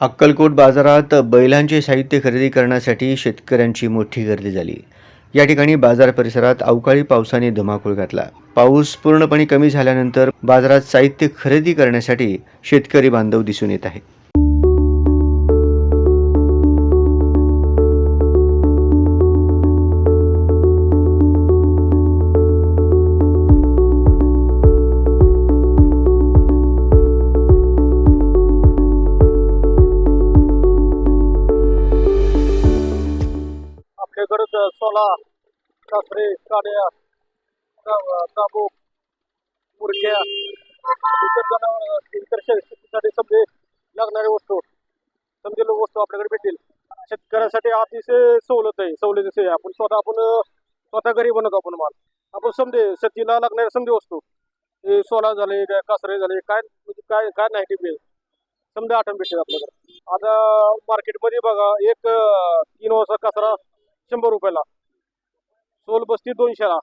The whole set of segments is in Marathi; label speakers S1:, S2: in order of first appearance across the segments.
S1: अक्कलकोट बाजारात बैलांचे साहित्य खरेदी करण्यासाठी शेतकऱ्यांची मोठी गर्दी झाली. या ठिकाणी बाजार परिसरात अवकाळी पावसाने धुमाकूळ घातला. पाऊस पूर्णपणे कमी झाल्यानंतर बाजारात साहित्य खरेदी करण्यासाठी शेतकरी बांधव दिसून येत आहेत.
S2: आपल्याकडं सोला कासरे काड्या दाबो मुरक्या इतर जनावर इतर शेतीसाठी समजे लागणाऱ्या वस्तू समजेल वस्तू आपल्याकडे भेटेल शेतकऱ्यासाठी अतिशय सवलत आहे सवलतीचे आहे. आपण स्वतः आपण स्वतः घरी बनवतो आपण माल. आपण समजे शेतीला लागणाऱ्या समजे वस्तू सोला झाले काय कासरे झाले काय म्हणजे काय काय नाही टिपेल समजा आठवण भेटेल आपल्याकडे आता मार्केटमध्ये बघा एक तीन वाजता कचरा शंभर रुपयाला. सोल बसती दोनशेला.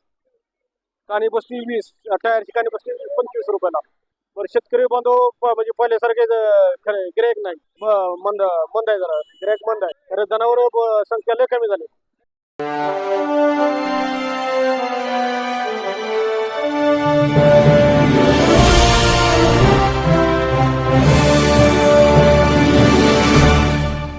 S2: काणी बसती वीस टायरची काणी बसती पंचवीस रुपयाला. बरं शेतकरी बांधव म्हणजे पहिल्यासारखे ज- गिरायक नाही. मंद मंद आहे जरा. गिरायक मंद आहे. जनावर संख्या लय कमी झाली.